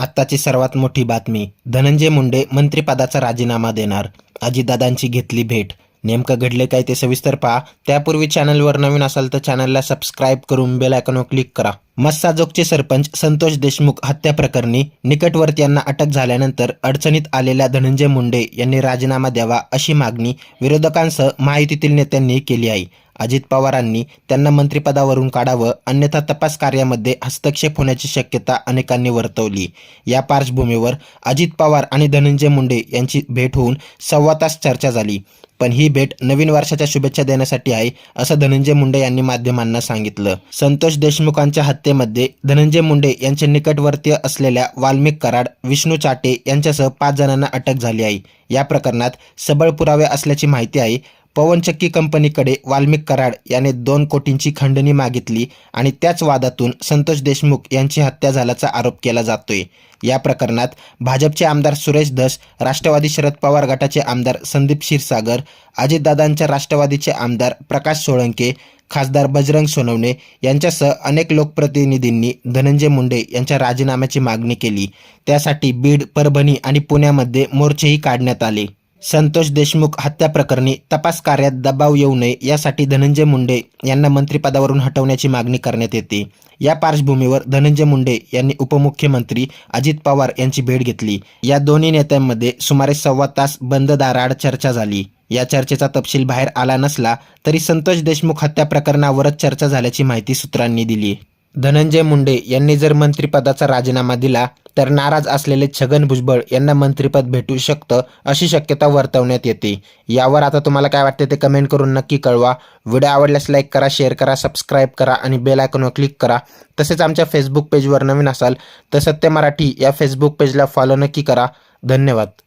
आत्ताची सर्वात मोठी बातमी. धनंजय मुंडे मंत्रिपदाचा राजीनामा देणार. अजितदादांची घेतली भेट. नेमकं घडले काय ते सविस्तर पहा. त्यापूर्वी चॅनलवर नवीन असाल तर चॅनलला सबस्क्राईब करून बेल आयकॉनवर क्लिक करा. मस्साजोगचे सरपंच संतोष देशमुख हत्या प्रकरणी निकटवर्ती यांना अटक झाल्यानंतर अडचणीत आलेल्या धनंजय मुंडे यांनी राजीनामा द्यावा अशी मागणी विरोधकांसह माहितीतील नेत्यांनी केली आहे. अजित पवारांनी त्यांना मंत्रिपदावरून काढावं अन्यथा तपास कार्यामध्ये हस्तक्षेप होण्याची शक्यता अनेकांनी वर्तवली. या पार्श्वभूमीवर अजित पवार आणि धनंजय मुंडे यांची भेट होऊन सव्वा तास चर्चा झाली. पण ही भेट नवीन वर्षाच्या शुभेच्छा देण्यासाठी आहे असं धनंजय मुंडे यांनी माध्यमांना सांगितलं. संतोष देशमुखांच्या हत्येमध्ये धनंजय मुंडे यांचे निकटवर्तीय असलेल्या वाल्मिक कराड विष्णू चाटे यांच्यासह पाच जणांना अटक झाली आहे. या प्रकरणात सबळ पुरावे असल्याची माहिती आहे पवनचक्की कंपनीकडे वाल्मिक कराड याने दोन कोटींची खंडणी मागितली आणि त्याच वादातून संतोष देशमुख यांची हत्या झाल्याचा आरोप केला जातोय. या प्रकरणात भाजपचे आमदार सुरेश धस राष्ट्रवादी शरद पवार गटाचे आमदार संदीप क्षीरसागर अजितदादांच्या राष्ट्रवादीचे आमदार प्रकाश सोळंके खासदार बजरंग सोनवणे यांच्यासह अनेक लोकप्रतिनिधींनी धनंजय मुंडे यांच्या राजीनाम्याची मागणी केली. त्यासाठी बीड परभणी आणि पुण्यामध्ये मोर्चेही काढण्यात आले. संतोष देशमुख हत्या प्रकरणी तपास कार्यात दबाव येऊ नये यासाठी धनंजय मुंडे यांना मंत्रिपदावरून हटवण्याची मागणी करण्यात येते. या पार्श्वभूमीवर धनंजय मुंडे यांनी उपमुख्यमंत्री अजित पवार यांची भेट घेतली. या दोन्ही नेत्यांमध्ये सुमारे सव्वा तास बंद दाराड चर्चा झाली. या चर्चेचा तपशील बाहेर आला नसला तरी संतोष देशमुख हत्या प्रकरणावरच चर्चा झाल्याची माहिती सूत्रांनी दिली. धनंजय मुंडे यांनी जर मंत्रिपदाचा राजीनामा दिला तर नाराज असलेले छगन भुजबळ यांना मंत्रिपद भेटू शकतं अशी शक्यता वर्तवण्यात येते. यावर आता तुम्हाला काय वाटते ते कमेंट करून नक्की कळवा. व्हिडिओ आवडल्यास लाईक करा शेअर करा सबस्क्राईब करा आणि बेल आयकॉनवर क्लिक करा. तसेच आमच्या फेसबुक पेजवर नवीन असाल तर सत्य मराठी या फेसबुक पेजला फॉलो नक्की करा. धन्यवाद.